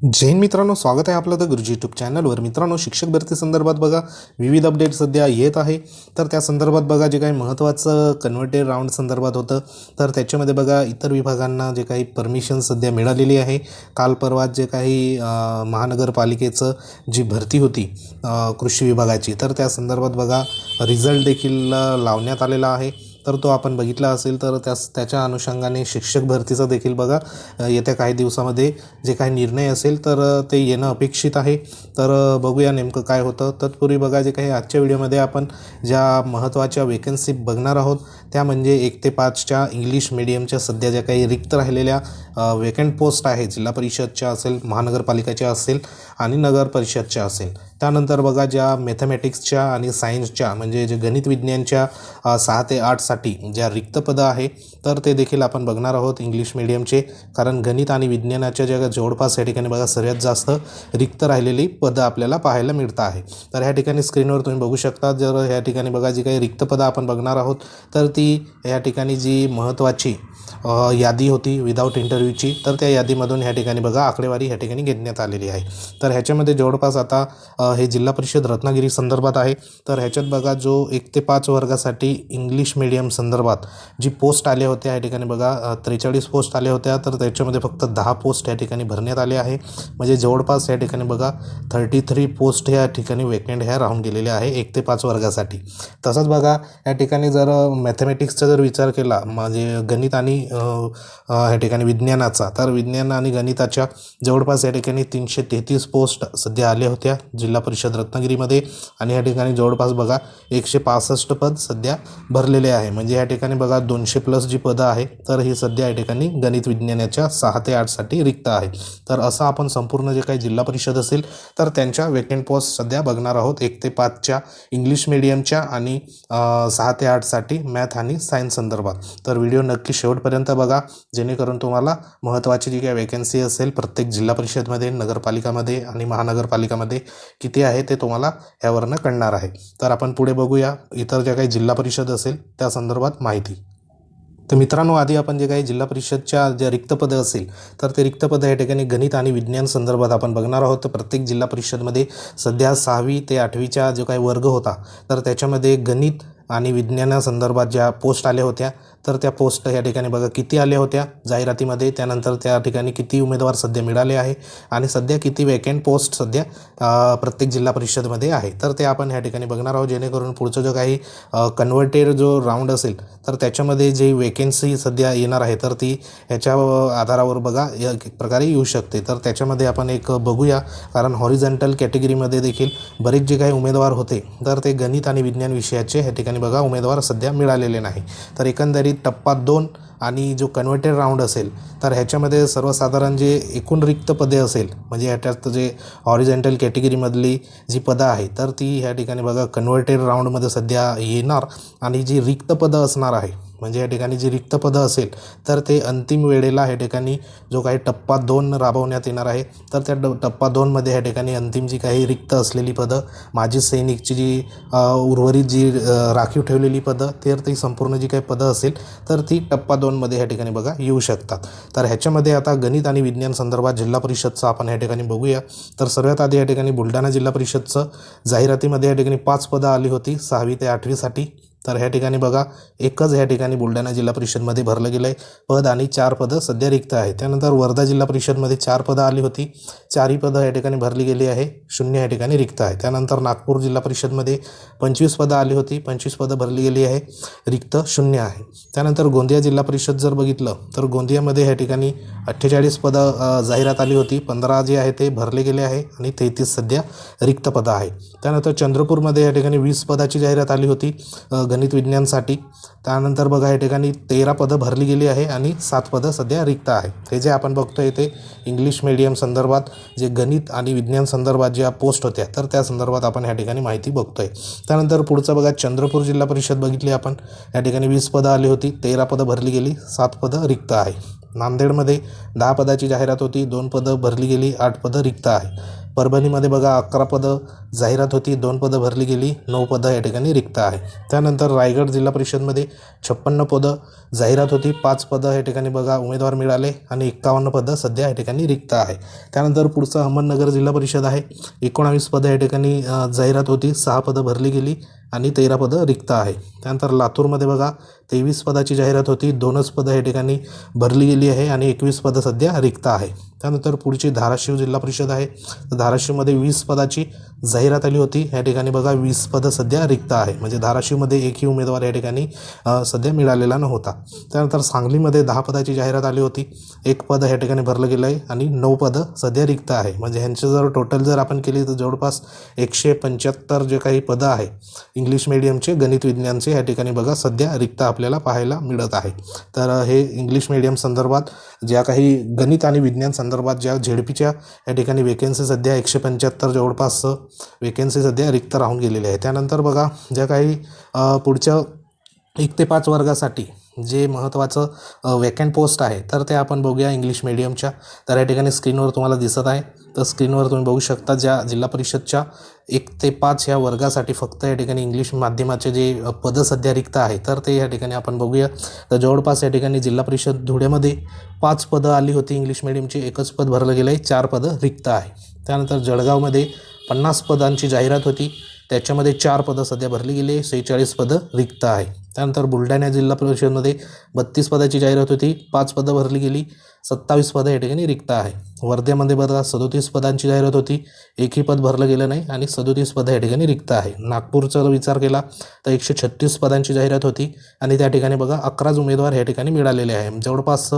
जैन मित्रांनो स्वागत आहे आपलं द गुरुजी यूट्यूब चॅनलवर मित्रांनो शिक्षक भरती संदर्भात बघा विविध अपडेट सध्या येत आहे. तर त्या संदर्भात बघा जे काही महत्त्वाचं कन्व्हर्टेड राऊंड संदर्भात होतं तर त्याच्यामध्ये बघा इतर विभागांना जे काही परमिशन सध्या मिळालेली आहे. काल परवात जे काही महानगरपालिकेचं जी भरती होती कृषी विभागाची तर त्या संदर्भात बघा रिझल्ट देखील लावण्यात आलेला आहे. तर तो आपण बघितला असेल तर त्यास त्याच्या अनुषंगाने शिक्षक भरतीचा देखील बघा. येत्या काही दिवसामध्ये जे काही निर्णय असेल तर ते येणं अपेक्षित आहे. तर बघूया नेमकं काय होतं. तत्पूर्वी बघा जे काही आजच्या व्हिडिओमध्ये आपण ज्या महत्त्वाच्या वेकन्सी बघणार आहोत त्या म्हणजे एक ते पाचच्या इंग्लिश मिडियमच्या सध्या ज्या काही रिक्त राहिलेल्या वेकंट पोस्ट आहे जिल्हा परिषदच्या असेल महानगरपालिकेच्या असेल आणि नगर परिषदच्या असेल. त्यानंतर बघा ज्या मॅथमॅटिक्सच्या आणि सायन्सच्या म्हणजे जे गणित विज्ञानच्या सहा ते आठसाठी ज्या रिक्त पदं आहे तर ते देखील आपण बघणार आहोत इंग्लिश मिडियमचे कारण गणित आणि विज्ञानाच्या ज्या जवळपास या ठिकाणी बघा सर्वात जास्त रिक्त राहिलेली पदं आपल्याला पाहायला मिळतं आहे. तर ह्या ठिकाणी स्क्रीनवर तुम्ही बघू शकता जर ह्या ठिकाणी बघा जी काही रिक्त पदं आपण बघणार आहोत तर ती या ठिकाणी जी महत्त्वाची यादी होती विदाऊट इंटरव्ह्यूची तर त्या यादीमधून ह्या ठिकाणी बघा आकडेवारी ह्या ठिकाणी घेण्यात आलेली आहे. तर ह्याच्यामध्ये जवळपास आता हे जिल्हा परिषद रत्नागिरी संदर्भात आहे. तर ह्याच्यात बघा जो एक ते पाच वर्गासाठी इंग्लिश मिडियम संदर्भात जी पोस्ट आल्या होत्या या ठिकाणी बघा त्रेचाळीस पोस्ट आल्या होत्या. तर त्याच्यामध्ये फक्त दहा पोस्ट या ठिकाणी भरण्यात आले आहे. म्हणजे जवळपास या ठिकाणी बघा थर्टी थ्री पोस्ट ह्या ठिकाणी वेकंट ह्या राहून गेलेल्या आहे एक ते पाच वर्गासाठी. तसंच बघा या ठिकाणी जर मॅथमॅटिक्सचा जर विचार केला म्हणजे गणित आणि ह्या ठिकाणी विज्ञानाचा तर विज्ञान आणि गणिताच्या जवळपास या ठिकाणी तीनशे तेहतीस पोस्ट सध्या आल्या होत्या जिल्हा परिषद रत्नागिरीमध्ये. आणि या ठिकाणी जवळपास बघा एकशे पासष्ट पद सध्या भरलेले आहे. म्हणजे या ठिकाणी बघा दोनशे प्लस जी पदं आहे तर ही सध्या या ठिकाणी गणित विज्ञानाच्या सहा ते आठसाठी रिक्त आहे. तर असं आपण संपूर्ण जे काही जिल्हा परिषद असेल तर त्यांच्या वेकेंट पोस्ट सध्या बघणार आहोत. एक ते पाचच्या इंग्लिश मिडियमच्या आणि सहा ते आठसाठी मॅथ आणि सायन्स संदर्भात. तर व्हिडिओ नक्की शेवटपर्यंत बघा. जेणेकरून तुम्हाला महत्त्वाची जी काही वेकन्सी असेल प्रत्येक जिल्हा परिषदमध्ये नगरपालिकामध्ये आणि महानगरपालिकामध्ये किती आहे ते तुम्हाला ह्यावरनं कळणार आहे. तर आपण पुढे बघूया. इतर ज्या काही जिल्हा परिषद असेल त्या संदर्भात माहिती. तर मित्रांनो आधी आपण जे काही जिल्हा परिषदच्या ज्या रिक्त पदं असेल तर ते रिक्त पदं या ठिकाणी गणित आणि विज्ञान संदर्भात आपण बघणार आहोत. तर प्रत्येक जिल्हा परिषदमध्ये सध्या सहावी ते आठवीचा जो काही वर्ग होता तर त्याच्यामध्ये गणित आणि विज्ञानासंदर्भात ज्या पोस्ट आल्या होत्या तर त्या पोस्ट या ठिकाणी बघा किती आल्या होत्या. जाहिरातीमध्ये त्यानंतर त्या ठिकाणी किती उमेदवार सध्या मिळाले आहे आणि सध्या किती वेकेंट पोस्ट सध्या प्रत्येक जिल्हा परिषदमध्ये आहे. तर ते आपण ह्या ठिकाणी बघणार आहोत. जेणेकरून पुढचं जो काही कन्व्हर्टेड जो राऊंड असेल तर त्याच्यामध्ये जी वेकेन्सी सध्या येणार आहे तर ती ह्याच्या आधारावर बघा एक प्रकारे येऊ शकते. तर त्याच्यामध्ये आपण एक बघूया. कारण हॉरिझॉन्टल कॅटेगरीमध्ये देखील बरेच जे काही उमेदवार होते तर ते गणित आणि विज्ञान विषयाचे ह्या ठिकाणी बघा उमेदवार सध्या मिळालेले नाही. तर एकंदरीत टप्पा दोन आणि जो कन्व्हर्टेड राऊंड असेल तर ह्याच्यामध्ये सर्वसाधारण जे एकूण रिक्त पदे असेल म्हणजे ह्याच्यात जे ऑरिजेंटल कॅटेगरीमधली जी पदं आहे तर ती ह्या ठिकाणी बघा कन्व्हर्टेड राऊंडमध्ये सध्या येणार आणि जी रिक्त पदं असणार आहे म्हणजे या ठिकाणी जी रिक्त पदं असेल तर ते अंतिम वेळेला ह्या ठिकाणी जो काही टप्पा दोन राबवण्यात येणार आहे तर त्या ड टप्पा दोनमध्ये ह्या ठिकाणी अंतिम जी काही रिक्त असलेली पदं माजी सैनिकची जी उर्वरित जी राखीव ठेवलेली पदं तर ती संपूर्ण जी काही पदं असेल तर ती टप्पा दोनमध्ये ह्या ठिकाणी बघा येऊ शकतात. तर ह्याच्यामध्ये आता गणित आणि विज्ञान संदर्भात जिल्हा परिषदचं आपण ह्या ठिकाणी बघूया. तर सर्वात आधी या ठिकाणी बुलढाणा जिल्हा परिषदचं जाहिरातीमध्ये या ठिकाणी पाच पदं आली होती सहावी ते आठवीसाठी. तर ह्या ठिकाणी बघा एकच ह्या ठिकाणी बुलढाणा जिल्हा परिषदमध्ये भरलं गेलं आहे पद आणि चार पदं सध्या रिक्त आहे त्यानंतर वर्धा जिल्हा परिषदमध्ये चार पदं आली होती. चारही पदं या ठिकाणी भरली गेली आहे. शून्य या ठिकाणी रिक्त आहे. त्यानंतर नागपूर जिल्हा परिषदमध्ये पंचवीस पदं आली होती. पंचवीस पदं भरली गेली आहे. रिक्त शून्य आहे. त्यानंतर गोंदिया जिल्हा परिषद जर बघितलं तर गोंदियामध्ये ह्या ठिकाणी अठ्ठेचाळीस पदं जाहिरात आली होती. पंधरा जे आहे ते भरले गेले आहे आणि तेहतीस सध्या रिक्त पदं आहे त्यानंतर चंद्रपूरमध्ये या ठिकाणी वीस पदाची जाहिरात आली होती. गणित विज्ञानसाठी. त्यानंतर बघा या ठिकाणी तेरा पदं भरली गेली आहे आणि सात पदं सध्या रिक्त आहे. हे जे आपण बघतो आहे ते इंग्लिश मिडियम संदर्भात जे गणित आणि विज्ञान संदर्भात ज्या पोस्ट होत्या तर त्या संदर्भात आपण ह्या ठिकाणी माहिती बघतो आहे त्यानंतर पुढचं बघा चंद्रपूर जिल्हा परिषद बघितली आपण. या ठिकाणी वीस पदं आली होती तेरा पदं भरली गेली सात पदं रिक्त आहे. नांदेडमध्ये दहा पदाची जाहिरात होती दोन पदं भरली गेली आठ पदं रिक्त आहे. परभणीमध्ये बघा अकरा पदं जाहिरात होती दोन पदं भरली गेली नऊ पदं या ठिकाणी रिक्त आहे. त्यानंतर रायगड जिल्हा परिषदमध्ये छप्पन्न पदं जाहिरात होती. पाच पदं या ठिकाणी बघा उमेदवार मिळाले आणि एक्कावन्न पदं सध्या या ठिकाणी रिक्त आहे. त्यानंतर पुढचं अहमदनगर जिल्हा परिषद आहे. एकोणावीस पदं या ठिकाणी जाहिरात होती. सहा पदं भरली गेली आणि तेरा पदं रिक्त आहे. त्यानंतर लातूरमध्ये बघा तेवीस पदाची जाहिरात होती. दोनच पदं या ठिकाणी भरली गेली आहे आणि एकवीस पदं सध्या रिक्त आहे. त्यानंतर पुढची धाराशिव जिल्हा परिषद आहे. तर धाराशिवमध्ये वीस पदाची जाहिरात आली होती. या ठिकाणी बघा वीस पदं सध्या रिक्त आहे. म्हणजे धाराशिवमध्ये एकही उमेदवार या ठिकाणी सध्या मिळालेला नव्हता. त्यानंतर सांगलीमध्ये दहा पदाची जाहिरात आली होती. एक पद या ठिकाणी भरलं गेलं आहे आणि नऊ पदं सध्या रिक्त आहे. म्हणजे ह्यांचं जर टोटल जर आपण केली तर जवळपास एकशे पंच्याहत्तर जे काही पदं आहे इंग्लिश मिडियमचे गणित विज्ञानचे ह्या ठिकाणी बघा सध्या रिक्त आपल्याला पाहायला मिळत आहे. तर हे इंग्लिश मिडियम संदर्भात ज्या काही गणित आणि विज्ञान संदर्भात ज्या झेडपीच्या या ठिकाणी वेकेन्सी सध्या एकशे पंच्याहत्तर जवळपास वेकेन्सी सध्या रिक्त राहून गेलेली आहे त्यानंतर बघा ज्या काही पुढच्या एक ते पाच वर्गासाठी जे महत्त्वाचं वेकंट पोस्ट आहे तर ते आपण बघूया इंग्लिश मिडियमच्या तर या ठिकाणी स्क्रीनवर तुम्हाला दिसत आहे. तर स्क्रीनवर तुम्ही बघू शकता ज्या जिल्हा परिषदच्या एक ते पाच ह्या वर्गासाठी फक्त या ठिकाणी इंग्लिश माध्यमाचे जे पदं सध्या रिक्त आहे तर ते या ठिकाणी आपण बघूया. तर जवळपास या ठिकाणी जिल्हा परिषद धुळ्यामध्ये पाच पदं आली होती इंग्लिश मिडियमची एकच पद भरलं गेलं आहे चार पदं रिक्त आहे. त्यानंतर जळगावमध्ये पन्नास पदांची जाहिरात होती. त्याच्यामध्ये चार पदं सध्या भरली गेली सेहेचाळीस पदं रिक्त आहे. त्यानंतर बुलढाणा जिल्हा परिषदमध्ये बत्तीस पदाची जाहिरात होती. पाच पदं भरली गेली. सत्तावीस पदं या ठिकाणी रिक्त आहे. वर्ध्यामध्ये बघा सदोतीस पदांची जाहिरात होती. एकही पद भरलं गेलं नाही आणि सदोतीस पदं या ठिकाणी रिक्त आहे. नागपूरचा जर विचार केला तर एकशे छत्तीस पदांची जाहिरात होती आणि त्या ठिकाणी बघा अकराच उमेदवार या ठिकाणी मिळालेले आहे. जवळपास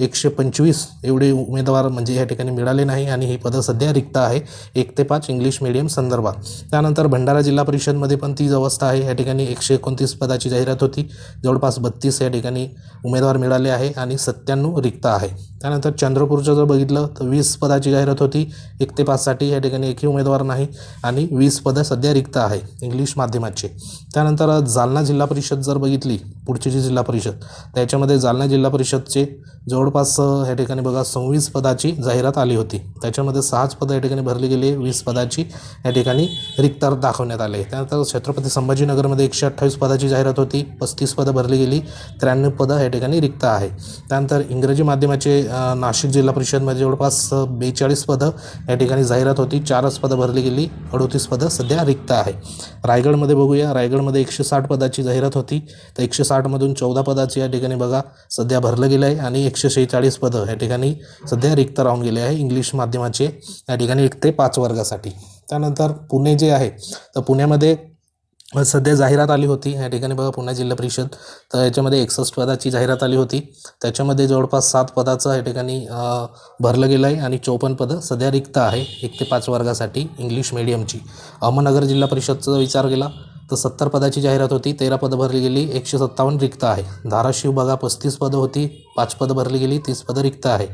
एकशे पंचवीस एवढे उमेदवार म्हणजे या ठिकाणी मिळाले नाही आणि ही पदं सध्या रिक्त आहे. एक ते पाच इंग्लिश मिडियम संदर्भात. त्यानंतर भंडारा जिल्हा परिषदमध्ये पण तीच अवस्था आहे. या ठिकाणी एकशे एकोणतीस पदाची जाहिरात होती. जवळपास बत्तीस या ठिकाणी उमेदवार मिळाले आहे आणि सत्त्याण्णव रिक्त आहे. त्यानंतर चंद्रपूरचं जर बघितलं तर वीस पदाची जाहिरात होती. एक ते पाचसाठी या ठिकाणी एकही उमेदवार नाही आणि वीस पदं सध्या रिक्त आहे इंग्लिश माध्यमाचे. त्यानंतर जालना जिल्हा परिषद जर बघितली पुढची जी जिल्हा परिषद त्याच्यामध्ये जालना जिल्हा परिषदचे जवळपास या ठिकाणी बघा सव्वीस पदाची जाहिरात आली होती. त्याच्यामध्ये सहाच पदं या ठिकाणी भरली गेली वीस पदाची या ठिकाणी रिक्त दाखवण्यात आले त्यानंतर छत्रपती संभाजीनगरमध्ये एकशे अठ्ठावीस पदाची जाहिरात होती. पस्तीस पदं भरली गेली. त्र्याण्णव पदं या ठिकाणी रिक्त आहे. त्यानंतर इंग्रजी माध्यमाचे नाशिक जिल्हा परिषदमध्ये जवळपास बेचाळीस पदं या ठिकाणी जाहिरात होती. चारच पदं भरली गेली. अडोतीस पदं सध्या रिक्त आहे. रायगडमध्ये बघूया. रायगडमध्ये एकशे साठ पदाची जाहिरात होती. तर एकशे साठमधून चौदा पदाची या ठिकाणी बघा सध्या भरलं गेलं आहे आणि एकशे शेहेचाळीस पदं या ठिकाणी सध्या रिक्त राहून गेले आहे इंग्लिश माध्यमाचे. या ठिकाणी एक ते पाच वर्गासाठी. त्यानंतर पुणे जे आहे तर पुण्यामध्ये सध्या जाहिरात आली होती. या ठिकाणी बघा पुणे जिल्हा परिषद तर याच्यामध्ये एकसष्ट पदाची जाहिरात आली होती. त्याच्यामध्ये जवळपास सात पदाचं या ठिकाणी भरलं गेलं आहे आणि चौपन्न पदं सध्या रिक्त आहे. एक ते पाच वर्गासाठी इंग्लिश मिडियमची अहमदनगर जिल्हा परिषदचा विचार केला. तर सत्तर पदाची जाहिरात होती तेरा पदं भरली गेली एकशे सत्तावन्न रिक्त आहे. धाराशिव बघा पस्तीस पदं होती पाच पदं भरली गेली तीस पदं रिक्त आहे.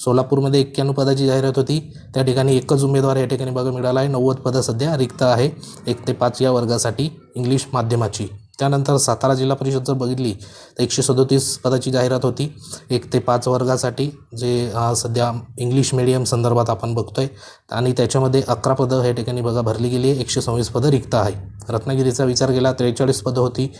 सोलापूरमध्ये एक्क्याण्णव पदाची जाहिरात होती त्या ठिकाणी एकच उमेदवार या ठिकाणी बघा मिळाला आहे नव्वद पदं सध्या रिक्त आहे. एक ते पाच या वर्गासाठी इंग्लिश माध्यमाची. त्यानंतर सातारा जिल्हा परिषद जर बघितली तर एकशे सदोतीस पदाची जाहिरात होती. एक ते पाच वर्गासाठी जे सध्या इंग्लिश मिडियम संदर्भात आपण बघतोय. आणि त्याच्यामध्ये अकरा पदं ह्या ठिकाणी बघा भरली गेली एकशे सव्वीस पदं रिक्त आहे. रत्नागिरीचा विचार केला त्रेचाळीस पदं होती.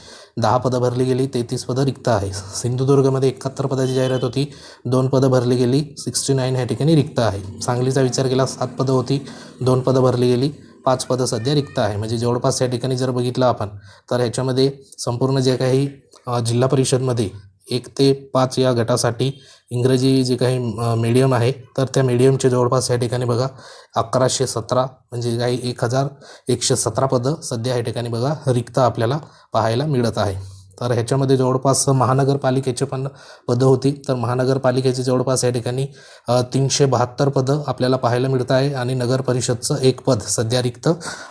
दहा पदं भरली गेली तेहतीस पदं रिक्त आहे. सिंधुदुर्गमध्ये एकाहत्तर पदाची जाहिरात होती. दोन पदं भरली गेली सिक्स्टी नाईन ह्या ठिकाणी रिक्त आहे. सांगलीचा विचार केला सात पदं होती. दोन पदं भरली गेली. पाच पदं सध्या रिक्त आहे. म्हणजे जवळपास या ठिकाणी जर बघितलं आपण तर ह्याच्यामध्ये संपूर्ण जे काही जिल्हा परिषदमध्ये एक ते पाच या गटासाठी इंग्रजी जे काही मीडियम आहे तर त्या मीडियमचे जवळपास या ठिकाणी बघा अकराशे सतरा म्हणजे काही एक हजार एकशे सतरा पदं सध्या या ठिकाणी बघा रिक्त आपल्याला पाहायला मिळत आहे. तर ह्याच्यामध्ये जवळपास महानगरपालिकेचे पण पदं होती. तर महानगरपालिकेचे जवळपास या ठिकाणी तीनशे बहात्तर पदं आपल्याला पाहायला मिळत आहे आणि नगर परिषदचं एक पद सध्या रिक्त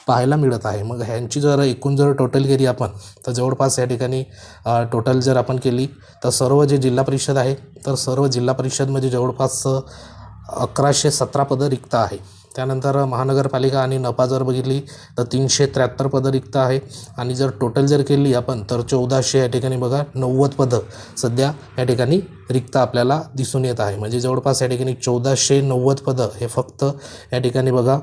पाहायला मिळत आहे. मग ह्यांची जर एकूण जर टोटल केली आपण तर जवळपास या ठिकाणी टोटल जर आपण केली तर सर्व जे जिल्हा परिषद आहे तर सर्व जिल्हा परिषदमध्ये म्हणजे जवळपास अकराशे सतरा पदं रिक्त आहे. त्यानंतर महानगरपालिका आणि नपा जर बघितली तर तीनशे त्र्याहत्तर पदं रिक्त आहे. आणि जर टोटल जर केली आपण तर चौदाशे या ठिकाणी बघा नव्वद पदं सध्या या ठिकाणी रिक्त आपल्याला दिसून येत आहे. म्हणजे जवळपास या ठिकाणी चौदाशे नव्वद पदं हे फक्त या ठिकाणी बघा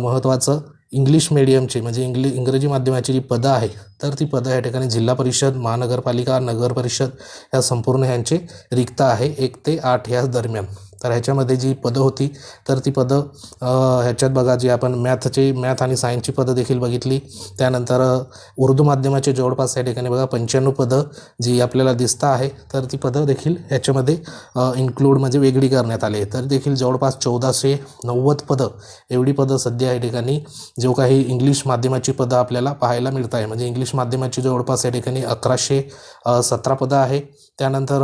महत्त्वाचं इंग्लिश मीडियमची म्हणजे इंग्लि इंग्रजी माध्यमाची जी पदं आहे तर ती पदं या ठिकाणी जिल्हा परिषद महानगरपालिका नगर परिषद या संपूर्ण ह्यांचे रिक्त आहे. एक ते आठ या दरम्यान. तर ह्याच्यामध्ये जी पदं होती तर ती पदं ह्याच्यात बघा जी आपण मॅथचे मॅथ आणि सायन्सची पदं देखील बघितली. त्यानंतर उर्दू माध्यमाचे जवळपास या ठिकाणी बघा पंच्याण्णव पदं जी आपल्याला दिसता आहे तर ती पदं देखील ह्याच्यामध्ये इन्क्लूड म्हणजे वेगळी करण्यात आली आहे. तर देखील जवळपास चौदाशे नव्वद पदं एवढी पदं सध्या या ठिकाणी जो काही इंग्लिश माध्यमाची पदं आपल्याला पाहायला मिळत आहे. म्हणजे इंग्लिश माध्यमाची जवळपास या ठिकाणी अकराशे सतरा पदं आहे. त्यानंतर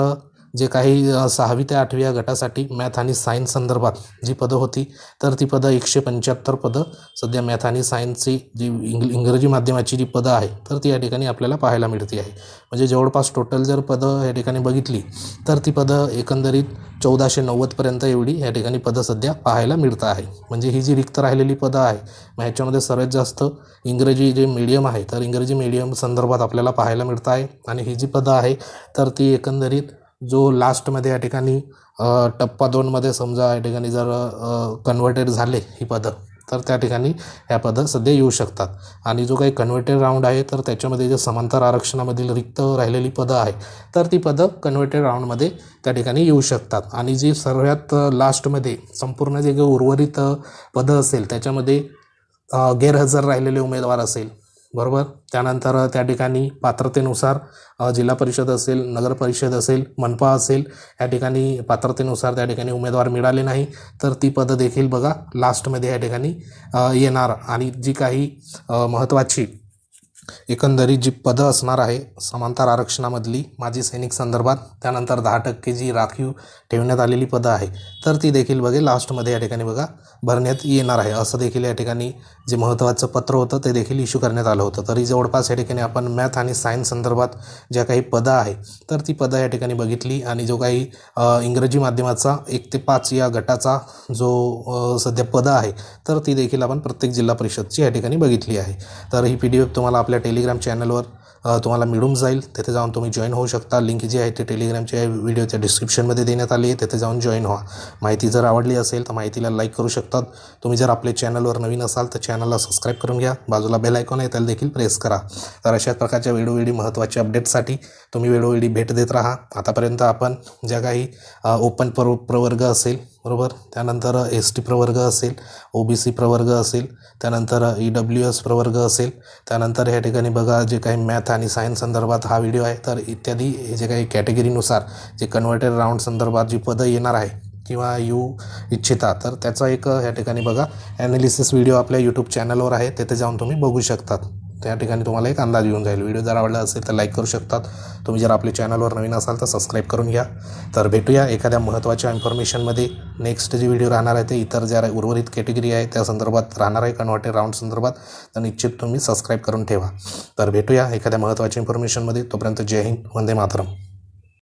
जे काही सहावी ते आठवी या गटासाठी मॅथ आणि सायन्स संदर्भात जी पदं होती तर ती पदं एकशे पंच्याहत्तर पदं. सध्या मॅथ आणि सायन्सची जी इंग्ल इंग्रजी माध्यमाची जी पदं आहे तर ती या ठिकाणी आपल्याला पाहायला मिळते आहे. म्हणजे जवळपास टोटल जर पदं या ठिकाणी बघितली तर ती पदं एकंदरीत चौदाशे नव्वदपर्यंत एवढी या ठिकाणी पदं सध्या पाहायला मिळतं आहे. म्हणजे ही जी रिक्त राहिलेली पदं आहे मग ह्याच्यामध्ये सर्वात जास्त इंग्रजी जे मीडियम आहे तर इंग्रजी मीडियम संदर्भात आपल्याला पाहायला मिळतं आहे. आणि ही जी पदं आहे तर ती एकंदरीत जो लास्टमध्ये या ठिकाणी टप्पा दोनमध्ये समजा या ठिकाणी जर कन्व्हर्टेड झाले ही पदं तर त्या ठिकाणी ह्या पदं सध्या येऊ शकतात. आणि जो काही कन्व्हर्टेड राऊंड आहे तर त्याच्यामध्ये जे समांतर आरक्षणामधील रिक्त राहिलेली पदं आहे तर ती पदं कन्व्हर्टेड राऊंडमध्ये त्या ठिकाणी येऊ शकतात. आणि जी सर्वात लास्टमध्ये संपूर्ण जे काही उर्वरित पदं असेल त्याच्यामध्ये गैरहजर राहिलेले उमेदवार असेल बरोबर? त्यानंतर त्या ठिकाणी पात्रतेनुसार जिल्हा परिषद असेल नगर परिषद असेल मनपा असेल या ठिकाणी पात्रतेनुसार त्या ठिकाणी उमेदवार मिळाले नाही. तर ती पदं देखील बघा लास्टमध्ये या ठिकाणी येणार. आणि जी काही महत्त्वाची एकंदरीत जी पदं असणार आहे समांतर आरक्षणामधली माजी सैनिक संदर्भात त्यानंतर दहा टक्के जी राखीव ठेवण्यात आलेली पदं आहे तर ती देखील बघे लास्टमध्ये या ठिकाणी बघा भरण्यात येणार आहे. असं देखील या ठिकाणी जे महत्त्वाचं पत्र होतं ते देखील इश्यू करण्यात आलं होतं. तरी जवळपास या ठिकाणी आपण मॅथ आणि सायन्स संदर्भात ज्या काही पदं आहे तर ती पदं या ठिकाणी बघितली आणि जो काही इंग्रजी माध्यमाचा एक ते पाच या गटाचा जो सध्या पदं आहे तर ती देखील आपण प्रत्येक जिल्हा परिषदची या ठिकाणी बघितली आहे. तर ही पी डी एफ तुम्हाला आपल्या टेलिग्राम चॅनलवर तुम्हाला मिळून जाईल. तिथे जाऊन तुम्ही जॉईन होऊ शकता. लिंक जी आहे ती टेलिग्रामच्या व्हिडिओच्या डिस्क्रिप्शनमध्ये देण्यात आली आहे. तिथे जाऊन जॉईन व्हा. माहिती जर आवडली असेल तर माहितीला लाईक करू शकतात. तुम्ही जर आपल्या चॅनलवर नवीन असाल तर चॅनलला सबस्क्राईब करून घ्या. बाजूला बेल आयकॉन आहे त्याला देखील प्रेस करा. तर अशा प्रकारच्या वेळोवेळी महत्त्वाच्या अपडेटसाठी तुम्ही वेळोवेळी भेट देत राहा. आतापर्यंत आपण ज्या काही ओपन प्र प्रवर्ग असेल बरोबर? त्यानंतर एस टी प्रवर्ग असेल ओ बी सी प्रवर्ग असेल त्यानंतर ई डब्ल्यू एस प्रवर्ग असेल त्यानंतर ह्या ठिकाणी बघा जे काही मॅथ आणि सायन्स संदर्भात हा व्हिडिओ आहे तर इत्यादी हे जे काही कॅटेगरीनुसार जे कन्व्हर्टेड राऊंड संदर्भात जी पदं येणार आहे किंवा येऊ इच्छिता तर त्याचा एक ह्या ठिकाणी बघा ॲनालिसिस व्हिडिओ आपल्या यूट्यूब चॅनलवर आहे तिथे जाऊन तुम्ही बघू शकतात. त्या ठिकाणी तुम्हाला एक अंदाज येऊन जाईल. व्हिडिओ जर आवडला असेल तर लाईक करू शकतात. तुम्ही जर आपल्या चॅनलवर नवीन असाल तर सबस्क्राईब करून घ्या. तर भेटूया एखाद्या महत्त्वाच्या इन्फॉर्मेशनमध्ये. नेक्स्ट जे व्हिडिओ राहणार आहे ते इतर ज्या उर्वरित कॅटेगरी आहे त्या संदर्भात राहणार आहे कन्वर्टेड राऊंड संदर्भात. तर निश्चित तुम्ही सबस्क्राईब करून ठेवा. तर भेटूया एखाद्या महत्त्वाच्या इन्फॉर्मेशनमध्ये. तोपर्यंत जय हिंद वंदे मातरम.